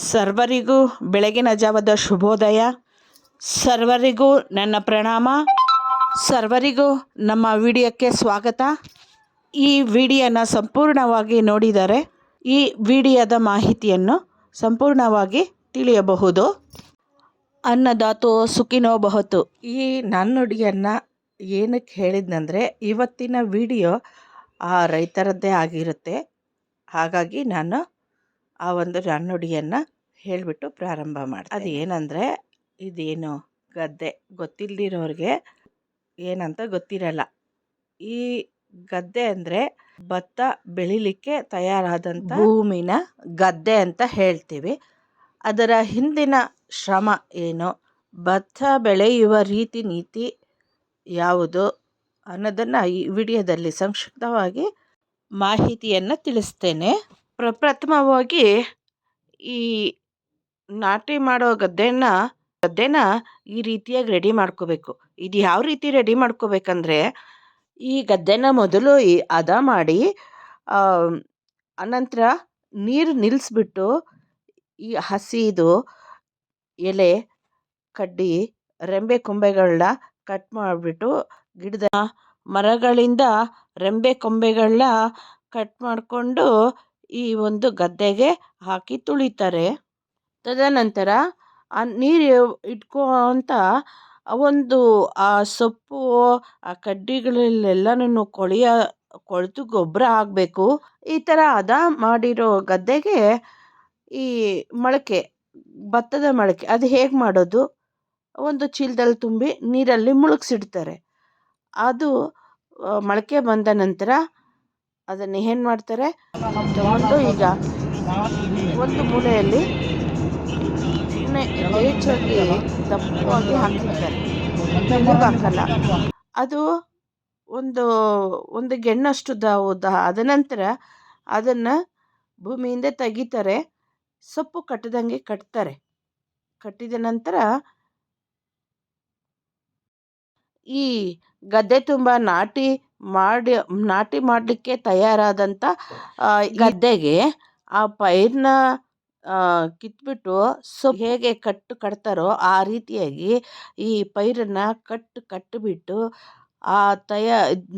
ಸರ್ವರಿಗೂ ಬೆಳಗಿನ ಜಾವದ ಶುಭೋದಯ. ಸರ್ವರಿಗೂ ನನ್ನ ಪ್ರಣಾಮ. ಸರ್ವರಿಗೂ ನಮ್ಮ ವಿಡಿಯೋಕ್ಕೆ ಸ್ವಾಗತ. ಈ ವಿಡಿಯೋನ ಸಂಪೂರ್ಣವಾಗಿ ನೋಡಿದರೆ ಈ ವಿಡಿಯೋದ ಮಾಹಿತಿಯನ್ನು ಸಂಪೂರ್ಣವಾಗಿ ತಿಳಿಯಬಹುದು. ಅನ್ನದಾತು ಸುಖಿನೋ ಬಹುತು ಈ ನಾಣ್ಣುಡಿಯನ್ನು ಏನಕ್ಕೆ ಹೇಳಿದ್ನಂದರೆ, ಇವತ್ತಿನ ವಿಡಿಯೋ ಆ ರೈತರದ್ದೇ ಆಗಿರುತ್ತೆ. ಹಾಗಾಗಿ ನಾನು ಆ ಒಂದು ನಾಣ್ಣುಡಿಯನ್ನು ಹೇಳಿಬಿಟ್ಟು ಪ್ರಾರಂಭ ಮಾಡಿ ಅದು ಏನಂದರೆ ಇದೇನು ಗದ್ದೆ ಗೊತ್ತಿಲ್ಲದಿರೋರಿಗೆ ಏನಂತ ಗೊತ್ತಿರಲ್ಲ. ಈ ಗದ್ದೆ ಅಂದರೆ ಭತ್ತ ಬೆಳಿಲಿಕ್ಕೆ ತಯಾರಾದಂಥ ಭೂಮಿನ ಗದ್ದೆ ಅಂತ ಹೇಳ್ತೀವಿ. ಅದರ ಹಿಂದಿನ ಶ್ರಮ ಏನು? ಭತ್ತ ಬೆಳೆಯುವ ರೀತಿ ನೀತಿ ಯಾವುದು ಅನ್ನೋದನ್ನು ಈ ವಿಡಿಯೋದಲ್ಲಿ ಸಂಕ್ಷಿಪ್ತವಾಗಿ ಮಾಹಿತಿಯನ್ನು ತಿಳಿಸ್ತೇನೆ. ಪ್ರಪ್ರಥಮವಾಗಿ ಈ ನಾಟಿ ಮಾಡೋ ಗದ್ದೆನ ಗದ್ದೆನ ಈ ರೀತಿಯಾಗಿ ರೆಡಿ ಮಾಡ್ಕೋಬೇಕು. ಇದು ಯಾವ ರೀತಿ ರೆಡಿ ಮಾಡ್ಕೋಬೇಕಂದ್ರೆ, ಈ ಗದ್ದೆನ ಮೊದಲು ಈ ಹದ ಮಾಡಿ ಅನಂತರ ನೀರು ನಿಲ್ಲಿಸ್ಬಿಟ್ಟು ಈ ಹಸಿದು ಎಲೆ, ಕಡ್ಡಿ, ರೆಂಬೆ ಕೊಂಬೆಗಳನ್ನ ಕಟ್ ಮಾಡಿಬಿಟ್ಟು ಗಿಡದ ಮರಗಳಿಂದ ರೆಂಬೆ ಕೊಂಬೆಗಳನ್ನ ಕಟ್ ಮಾಡಿಕೊಂಡು ಈ ಒಂದು ಗದ್ದೆಗೆ ಹಾಕಿ ತುಳಿತಾರೆ. ತದನಂತರ ಆ ನೀರು ಇಟ್ಕೋಂತ ಒಂದು ಆ ಸೊಪ್ಪು, ಆ ಕಡ್ಡಿಗಳಲ್ಲೆಲ್ಲನೂ ಕೊಳೆಯ, ಕೊಳೆತು ಗೊಬ್ಬರ ಆಗಬೇಕು ಈ ಥರ ಹದ ಮಾಡಿರೋ ಗದ್ದೆಗೆ ಈ ಮೊಳಕೆ, ಭತ್ತದ ಮೊಳಕೆ, ಅದು ಹೇಗೆ ಮಾಡೋದು? ಒಂದು ಚೀಲದಲ್ಲಿ ತುಂಬಿ ನೀರಲ್ಲಿ ಮುಳುಗಿಸಿಡ್ತಾರೆ. ಅದು ಮೊಳಕೆ ಬಂದ ನಂತರ ಅದನ್ನು ಏನು ಮಾಡ್ತಾರೆ? ತಗೊಂಡು ಈಗ ಒಂದು ಮೂಲೆಯಲ್ಲಿ ಹೆಚ್ಚಾಗಿ ದಪ್ಪವಾಗಿ ಹಾಕಿರ್ತಾರೆ. ಹಾಕಲ್ಲ. ಅದು ಒಂದು ಒಂದು ಗೆಣ್ಣಷ್ಟು ಉದ್ದ ಆದ ನಂತರ ಅದನ್ನು ಭೂಮಿಯಿಂದ ತೆಗಿತಾರೆ. ಸೊಪ್ಪು ಕಟ್ಟದಂಗೆ ಕಟ್ತಾರೆ. ಕಟ್ಟಿದ ನಂತರ ಈ ಗದ್ದೆ ತುಂಬ ನಾಟಿ ಮಾಡಿ, ನಾಟಿ ಮಾಡಲಿಕ್ಕೆ ತಯಾರಾದಂಥ ಗದ್ದೆಗೆ ಆ ಪೈರನ್ನ ಕಿತ್ಬಿಟ್ಟು ಸೊ ಹೇಗೆ ಕಟ್ಟು ಕಟ್ತಾರೋ ಆ ರೀತಿಯಾಗಿ ಈ ಪೈರನ್ನು ಕಟ್ಟು ಕಟ್ಟಿಬಿಟ್ಟು ಆ ತಯ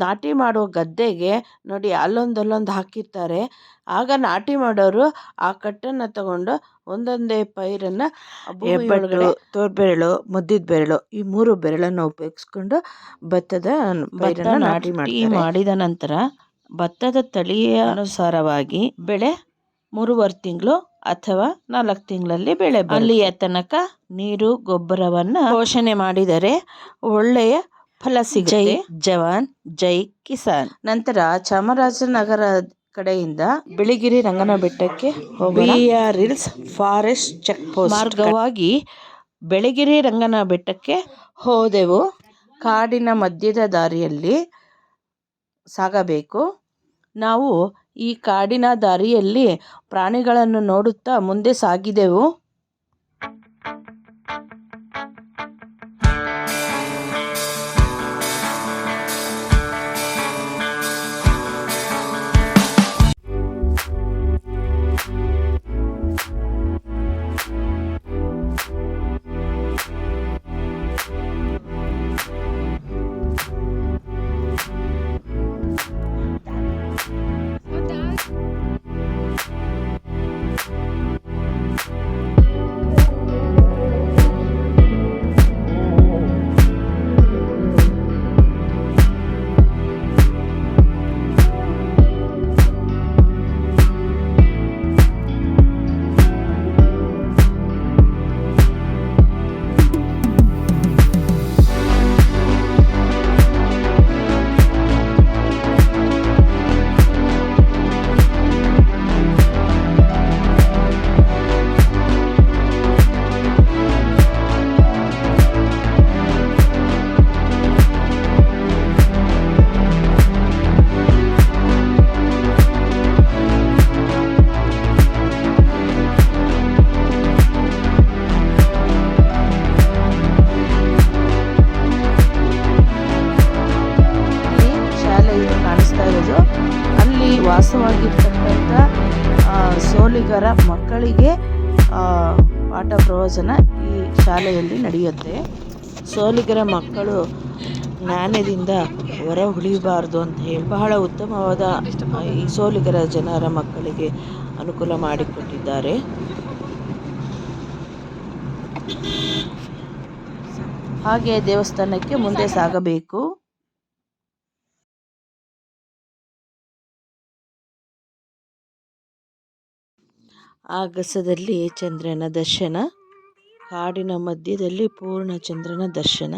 ನಾಟಿ ಮಾಡೋ ಗದ್ದೆಗೆ ನೋಡಿ ಅಲ್ಲೊಂದು ಅಲ್ಲೊಂದು ಹಾಕಿರ್ತಾರೆ. ಆಗ ನಾಟಿ ಮಾಡೋರು ಆ ಕಟ್ಟನ್ನು ತಗೊಂಡು ಒಂದೊಂದೇ ಪೈರನ್ನು ಹೆಬ್ಬೆರಳು ತೋರ್ಬೆರಳು ಮುದ್ದಿದ ಬೆರಳು ಈ ಮೂರು ಬೆರಳನ್ನು ಉಪಯೋಗಿಸ್ಕೊಂಡು ಭತ್ತದ ಪೈರನ್ನು ನಾಟಿ ಮಾಡಿ ಮಾಡಿದ ನಂತರ ಭತ್ತದ ತಳಿಯ ಅನುಸಾರವಾಗಿ ಬೆಳೆ ಮೂರುವರೆ ತಿಂಗಳು ಅಥವಾ ನಾಲ್ಕು ತಿಂಗಳಲ್ಲಿ ಬೆಳೆ ಅಲ್ಲಿಯ ತನಕ ನೀರು ಗೊಬ್ಬರವನ್ನು ಪೋಷಣೆ ಮಾಡಿದರೆ ಒಳ್ಳೆಯ ಫಲ ಸಿಗುತ್ತೆ. ಜೈ ಜವಾನ್ ಜೈ ಕಿಸಾನ್. ನಂತರ ಚಾಮರಾಜನಗರ ಕಡೆಯಿಂದ ಬಿಳಿಗಿರಿ ರಂಗನ ಬೆಟ್ಟಕ್ಕೆ ಹಿಲ್ಸ್ ಫಾರೆಸ್ಟ್ ಚೆಕ್ ಪೋಸ್ಟ್. ಮಾರ್ಗವಾಗಿ ಬೆಳಗಿರಿ ರಂಗನ ಬೆಟ್ಟಕ್ಕೆ ಹೋದೆವು. ಕಾಡಿನ ಮಧ್ಯದ ದಾರಿಯಲ್ಲಿ ಸಾಗಬೇಕು. ನಾವು ಈ ಕಾಡಿನ ದಾರಿಯಲ್ಲಿ ಪ್ರಾಣಿಗಳನ್ನು ನೋಡುತ್ತಾ ಮುಂದೆ ಸಾಗಿದೆವು. ಪ್ರವಚನ ಈ ಶಾಲೆಯಲ್ಲಿ ನಡೆಯುತ್ತೆ. ಸೋಲಿಗರ ಮಕ್ಕಳು ಜ್ಞಾನದಿಂದ ಹೊರ ಉಳಿಯಬಾರ್ದು ಅಂತ ಹೇಳಿ ಬಹಳ ಉತ್ತಮವಾದ ಈ ಸೋಲಿಗರ ಜನರ ಮಕ್ಕಳಿಗೆ ಅನುಕೂಲ ಮಾಡಿಕೊಟ್ಟಿದ್ದಾರೆ. ಹಾಗೆ ದೇವಸ್ಥಾನಕ್ಕೆ ಮುಂದೆ ಸಾಗಬೇಕು. ಆಗಸದಲ್ಲಿ ಚಂದ್ರನ ದರ್ಶನ. ಕಾಡಿನ ಮಧ್ಯದಲ್ಲಿ ಪೂರ್ಣ ಚಂದ್ರನ ದರ್ಶನ.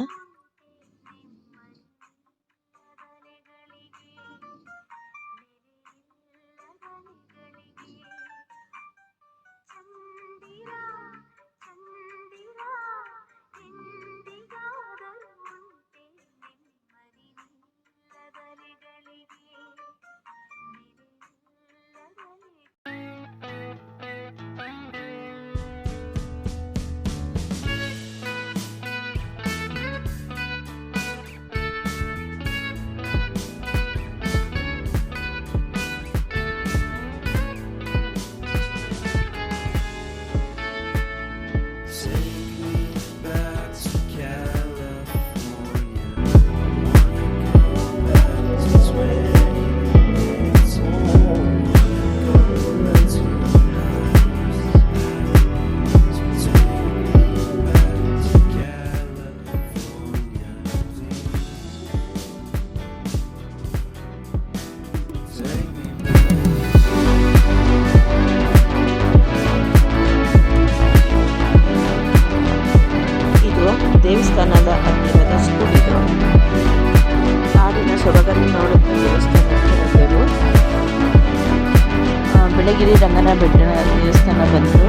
ಆ, ಬೆಳಗಿರಿ ರಂಗನ ಬೆಟ್ಟ ದೇವಸ್ಥಾನ ಬಂದು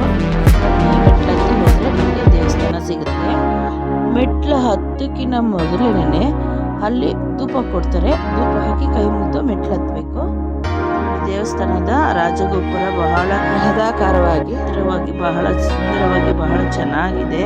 ಈ ಮೆಟ್ಲಕ್ಕೆ ಹೋದರೆ ನಮಗೆ ದೇವಸ್ಥಾನ ಸಿಗುತ್ತೆ. ಮೆಟ್ಲು ಹತ್ತಕ್ಕಿಂತ ಮೊದಲೇನೆ ಅಲ್ಲಿ ಧೂಪ ಕೊಡ್ತಾರೆ. ಧೂಪ ಹಾಕಿ ಕೈ ಮುಗಿದು ಮೆಟ್ಲು ಹತ್ತಬೇಕು. ದೇವಸ್ಥಾನದ ರಾಜಗೋಪುರ ಬಹಳ ಬೃಹದಾಕಾರವಾಗಿ ಸುಂದರವಾಗಿ ಬಹಳ ಸುಂದರವಾಗಿ ಬಹಳ ಚೆನ್ನಾಗಿದೆ.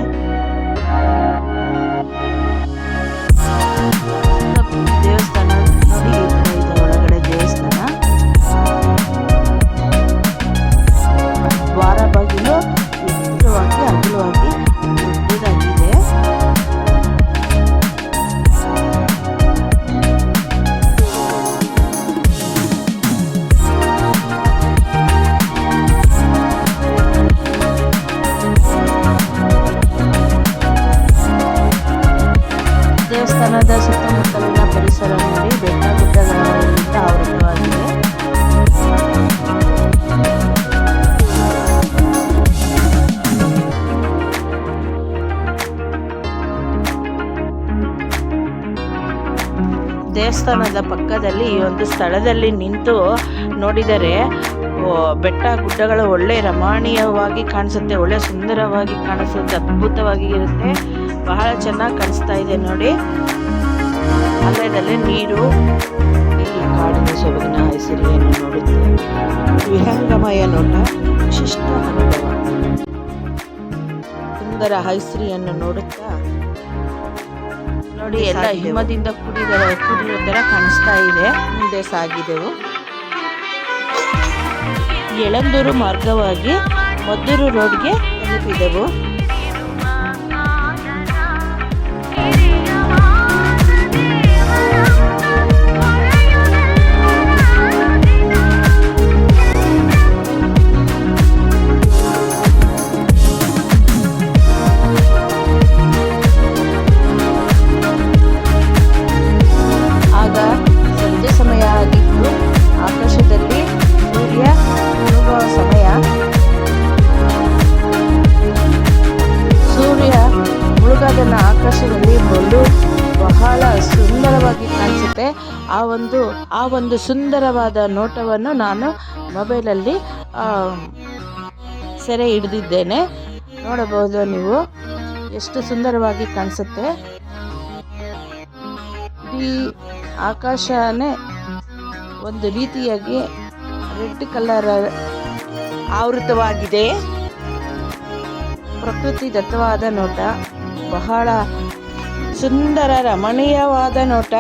ದೇವಸ್ಥಾನದ ಪಕ್ಕದಲ್ಲಿ ಈ ಒಂದು ಸ್ಥಳದಲ್ಲಿ ನಿಂತು ನೋಡಿದರೆ ಬೆಟ್ಟ ಗುಡ್ಡಗಳು ಒಳ್ಳೆ ರಮಣೀಯವಾಗಿ ಕಾಣಿಸುತ್ತೆ, ಒಳ್ಳೆ ಸುಂದರವಾಗಿ ಕಾಣಿಸುತ್ತೆ, ಅದ್ಭುತವಾಗಿ ಇರುತ್ತೆ, ಬಹಳ ಚೆನ್ನಾಗಿ ಕಾಣಿಸ್ತಾ ಇದೆ ನೋಡಿ. ಅಲ್ಲದಲ್ಲಿ ನೀರು, ಈ ಕಾಡಿನ ಸೊಬಗಿನ ಹೆಸರಿಯನ್ನು ನೋಡುತ್ತೆ. ವಿಹಂಗಮಯ ನೋಟ ವಿಶಿಷ್ಟ ಅನುಭವ ಸುಂದರ ಹೈಸರಿಯನ್ನು ನೋಡುತ್ತಾ ನೋಡಿ ಎಲ್ಲ ಹಿಮದಿಂದ ಕೂಡಿದ ಕುಡಿಯೋ ತರ ಕಾಣಿಸ್ತಾ ಇದೆ. ಮುಂದೆ ಸಾಗಿದೆವು. ಎಳಂದೂರು ಮಾರ್ಗವಾಗಿ ಮದ್ದೂರು ರೋಡ್ಗೆ ತಲುಪಿದೆವು. ಆ ಒಂದು ಸುಂದರವಾದ ನೋಟವನ್ನು ನಾನು ಮೊಬೈಲಲ್ಲಿ ಸೆರೆ ಹಿಡಿದಿದ್ದೇನೆ. ನೋಡಬಹುದು ನೀವು ಎಷ್ಟು ಸುಂದರವಾಗಿ ಕಾಣಿಸುತ್ತೆ. ಈ ಆಕಾಶನೇ ಒಂದು ರೀತಿಯಾಗಿ ರೆಡ್ ಕಲರ್ ಆವೃತವಾಗಿದೆ. ಪ್ರಕೃತಿ ದತ್ತವಾದ ನೋಟ. ಬಹಳ ಸುಂದರ ರಮಣೀಯವಾದ ನೋಟ.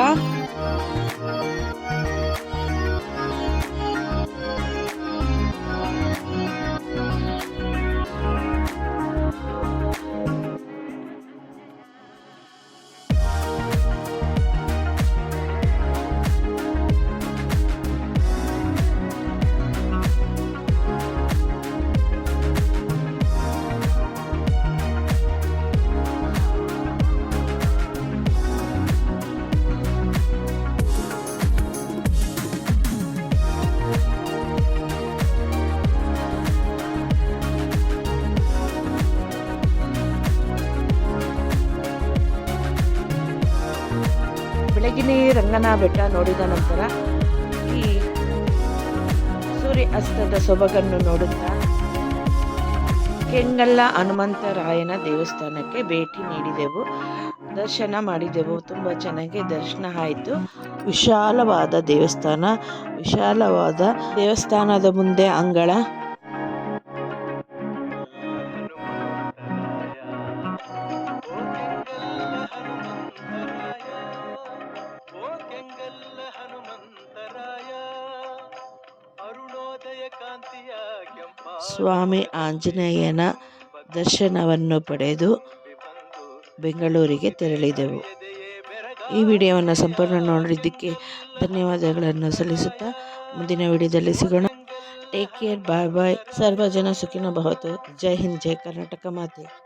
ನೀಲಗಿರಿ ರಂಗನ ಬೆಟ್ಟ ನೋಡಿದ ನಂತರ ಈ ಸೂರ್ಯ ಅಸ್ತದ ಸೊಬಗನ್ನು ನೋಡುತ್ತಾ ಕೆಂಗಲ್ಲ ಹನುಮಂತರಾಯನ ದೇವಸ್ಥಾನಕ್ಕೆ ಭೇಟಿ ನೀಡಿದೆವು. ದರ್ಶನ ಮಾಡಿದೆವು. ತುಂಬ ಚೆನ್ನಾಗಿ ದರ್ಶನ ಆಯಿತು. ವಿಶಾಲವಾದ ದೇವಸ್ಥಾನ, ವಿಶಾಲವಾದ ದೇವಸ್ಥಾನದ ಮುಂದೆ ಅಂಗಳ. ಸ್ವಾಮಿ ಆಂಜನೇಯನ ದರ್ಶನವನ್ನು ಪಡೆದು ಬೆಂಗಳೂರಿಗೆ ತೆರಳಿದೆವು. ಈ ವಿಡಿಯೋವನ್ನು ಸಂಪೂರ್ಣ ನೋಡಿದ್ದಕ್ಕೆ ಧನ್ಯವಾದಗಳನ್ನು ಸಲ್ಲಿಸುತ್ತಾ ಮುಂದಿನ ವಿಡಿಯೋದಲ್ಲಿ ಸಿಗೋಣ. ಟೇಕ್ ಕೇರ್ ಬಾಯ್ ಬಾಯ್ ಸರ್ವ ಜನ ಸುಖಿನ ಭವತು. ಜೈ ಹಿಂದ್, ಜೈ ಕರ್ನಾಟಕ ಮಾತೆ.